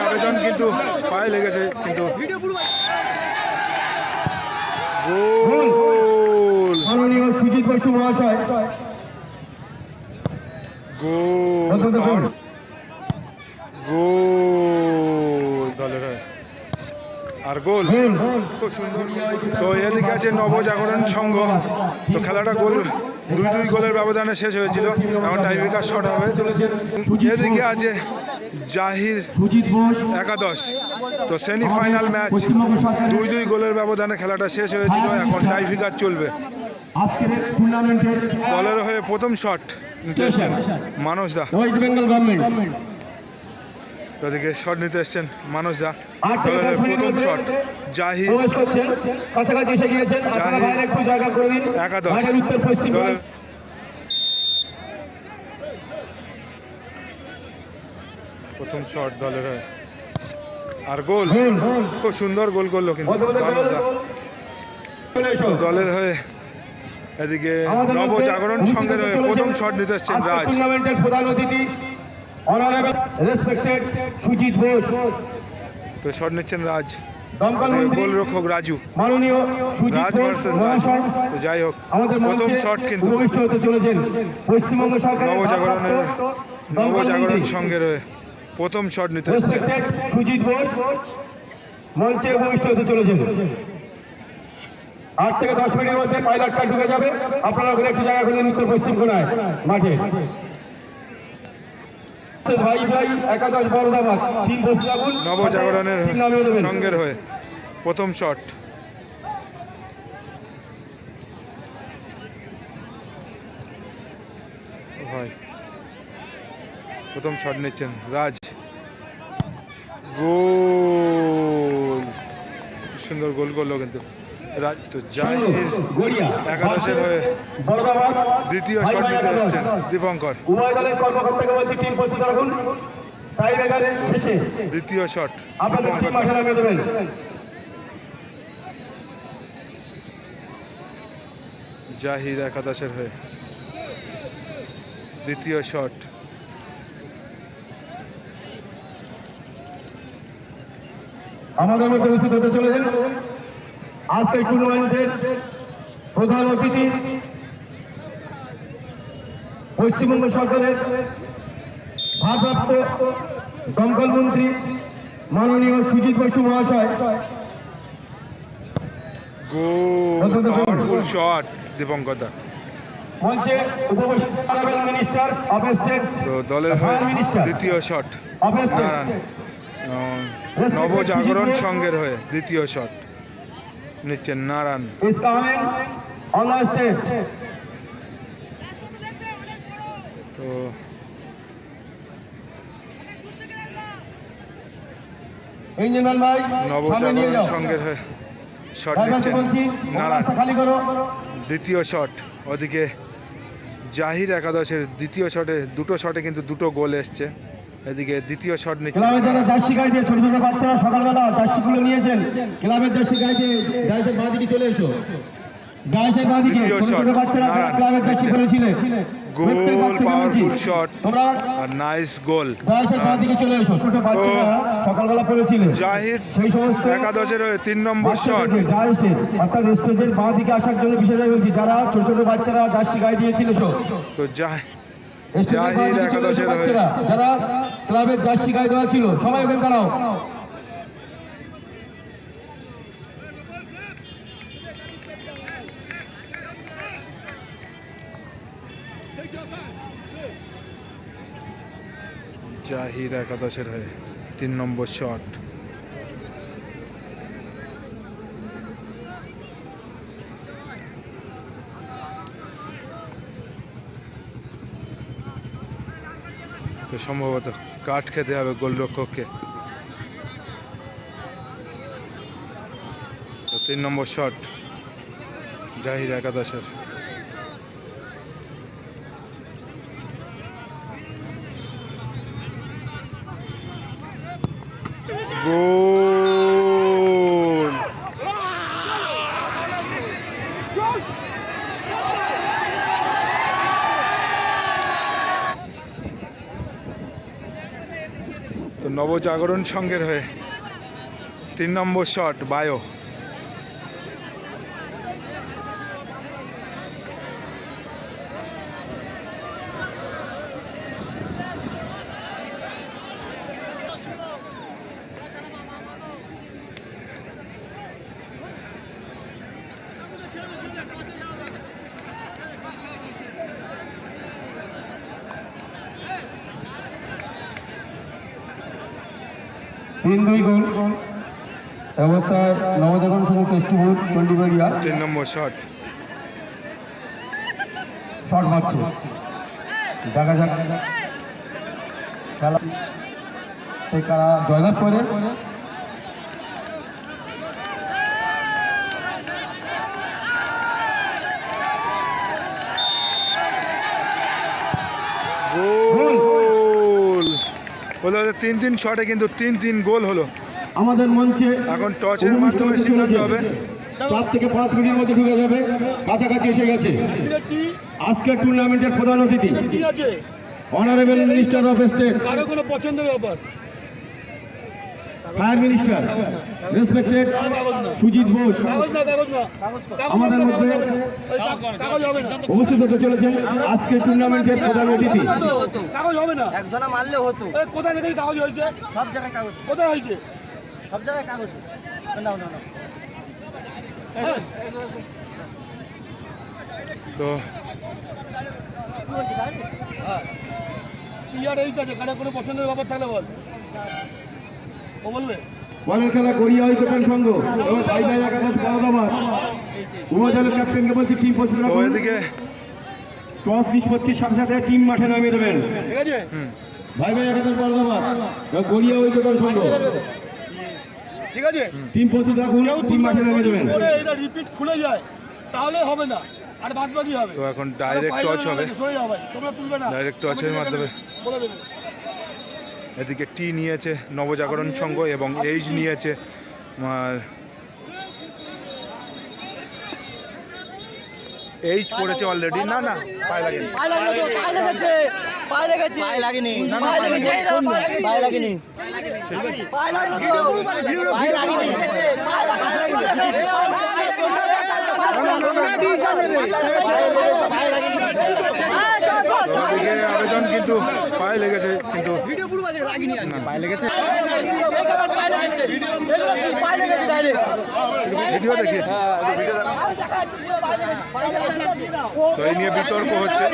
আবেদন কিন্তু পায়ে লেগেছে কিন্তু সুজিত বসু মহাশয় আর গোল। খুব সুন্দর তো এদিকে আছে নবজাগরণ সংঘ। তো খেলাটা গোল। দুই দুই গোলের ব্যবধানে শেষ হয়েছিল। এখন টাইব্রেকার শট হবে। এদিকে আছে জাহির একাদশ তো সেমিফাইনাল ম্যাচ দুই দুই গোলের ব্যবধানে খেলাটা শেষ হয়েছিল। এখন টাইফিকার চলবে। দলের হয়ে প্রথম শট নিতে এসছেন মানস দা। West Bengal government. ওদিকে শট নিতে এসছেন মানস দা। প্রথম শট। জাহির প্রবেশ করছেন। কাছাকাছি এসে গিয়েছেন। আপনারা বাইরে একটু জায়গা করে দিন একাদশ। উত্তর পশ্চিম দলের প্রথম শট দলের আর গোল। খুব সুন্দর গোল করল কিন্তু দলের হয়ে এদিকে নবজাগরণ সংঘের হয়ে প্রথম শট নিতে আজকের রাজ। টুর্নামেন্টের প্রধান অতিথি অনারেবল রেসপেক্টেড সুজিত বোস। তো শট নিচ্ছেন রাজ দমকল মন্ত্রী গোল রক্ষক রাজু রাজ ভার্সেস রাজ। তো যাই হোক আমাদের প্রথম শট কিন্তু হতে চলেছেন পশ্চিমবঙ্গ নবজাগরণের নবজাগরণ সংঘের হয়ে প্রথম শট নিতে সুজিত বোস মঞ্চে উপবিষ্ট হতে চলেছেন। আট থেকে দশ মিনিটের মধ্যে পাইলটটা ঢুকে যাবে। আপনারা ওখানে একটু জায়গা করে উত্তর পশ্চিম কোনায় মাঠে। ভাই ভাই একাদশ বড়দাবাদ তিন বসে নবজাগরণের সংঘের হয়ে প্রথম শট। ভাই প্রথম শট নিচ্ছেন রাজ। গোল! সুন্দর গোল করল কিন্তু। রাজ তো জাহির একাদশের হয়ে দ্বিতীয় শট নিতে। এসছেন দীপঙ্কর। উভয় দলের কর্মকর্তাকে বলছি টিম প্রস্তুত রাখুন। শেষে দ্বিতীয় শট আপনাদের টিম মাঠে নামিয়ে দেবেন। জাহির একাদশের হয়ে দ্বিতীয় শট আমাদের মধ্যে উপস্থিত হতে চলেছেন আজকের টুর্নামেন্টের প্রধান অতিথি পশ্চিমবঙ্গ সরকারের ভারপ্রাপ্ত দমকল মন্ত্রী মাননীয় সুজিত বসু মহাশয়। মঞ্চে উপস্থিত মিনিস্টার তো দলের দ্বিতীয় শট নবজাগরণ সংঘের হয়ে দ্বিতীয় শট নিচ্ছেন নারায়ণ. তো ইঞ্জিনিয়ার ভাই নবজাগরণ সংঘের হয়ে শট নিচ্ছেন নারায়ণ। দ্বিতীয় শট ওদিকে জাহির একাদশের দ্বিতীয় শটে দুটো শটে কিন্তু দুটো গোল এসছে। এদিকে দ্বিতীয় শট নিচ্ছে। ক্লাবের যারা জার্সি গায়ে দিয়ে ছোট ছোট বাচ্চারা সকালবেলা জার্সিগুলো নিয়েছেন ক্লাবের জার্সি গায়ে দিয়ে ডাইসের বাঁ দিকে চলে এসো। ডাইসের বাঁ দিকে ছোট ছোট বাচ্চারা ক্লাবের জার্সি নিচে। পরেছিলেন গোল পাওয়ারফুল শট আর নাইস গোল ডাইসের বাঁ দিকে চলে এসো। ছোট বাচ্চারা সকালবেলা জাহির সেই সমস্ত একাদশের তিন নম্বর শট বাচ্চাদেরকে ডাইসের অর্থাৎ স্টেজের বাঁ দিকে আসার জন্য বিশেষভাবে বলছি যারা ছোট ছোট বাচ্চারা জার্সি গায়ে দিয়েছিল তো জাহির একাদশের। যারা ক্লাবের জার্সি গায়ে দেওয়া ছিল। সবাই ওখানে দাঁড়াও। জাহির একাদশের হয়ে তিন নম্বর শট। তো সম্ভবত কাঠ খেতে হবে গোলরক্ষককে। তিন নম্বর শট জাহির একাদশের। গোল! নবজাগরণ সংঘের হয়ে তিন নম্বর শট বায়ো। তিন দুই গোল। অবস্থায় নবজাগরণ সংঘ কেষ্টপুর চণ্ডীবাড়িয়া তিন নম্বর শট শট মারছে। দেখা যাক। খেলা জয়লাভ করে গোল হলো তিন তিন শটে কিন্তু তিন তিন গোল হলো। আমাদের মঞ্চে এখন অনুষ্ঠিত মাধ্যমে সিদ্ধান্ত হবে। চার থেকে পাঁচ মিনিটের মধ্যে ঢুকে যাবে। কাছাকাছি এসে গেছে। আজকের টুর্নামেন্টের প্রধান অতিথি। অনারেবল মিনিস্টার অফ স্টেট কারও কোনো পছন্দের ব্যাপার? Fire minister respected Sujit Bose না আমাদের মধ্যে না। না উপস্থিত হতে চলেছেন আজকে টুর্নামেন্টের প্রধান অতিথি। কাগজ হবে না একজনা মারলে হতো। এই কোথায় থেকে কাগজ হয়েছে? সব জায়গায় কাগজ। কোথায় হয়েছে? সব জায়গায় কাগজ। নাও নাও এই, তো ইয়ার আছে কারও কোনো পছন্দের ব্যাপার থাকলে বল। বলের খেলা গড়িয়া ঐকতান সংঘ এবং ভাই ভাই একাদশ বড়দাবাদ উভয় দলের ক্যাপ্টেনকে বলছি টিম প্রস্তুত তো রাখুন এদিকে। টস নিষ্পত্তির সাথে সাথে টিম মাঠে নামিয়ে দেবেন। ঠিক আছে? ভাই ভাই একাদশ বড়দাবাদ এবং গড়িয়া ঐকতান সংঘ ঠিক আছে? টিম প্রস্তুত রাখুন টিম মাঠে নামিয়ে দেবেন। এটা রিপিট খুলে যায় তাহলে হবে না। আর বাদ বাকি হবে। তো এখন ডাইরেক্ট টচ হবে। তোমরা তুলবে না। ডাইরেক্ট টচের মাধ্যমে। বলে দেবে। এদিকে টি নিয়েছে নবজাগরণ সংঘ এবং এইজ নিয়েছে এইচ পড়েছে অলরেডি না না পায়ে লাগেনি পায়ে লাগল তো পায়ে লেগেছে পায়ে লেগেছে পায়ে লাগেনি পায়ে লেগেছে পায়ে লাগেনি পায়ে লাগল তো পায়ে লাগেনি আবেদন কিন্তু পায়ে লেগেছে কিন্তু পায়ে লেগেছে। ভিডিও দেখিয়েছে। তো এই নিয়ে বিতর্ক হচ্ছে।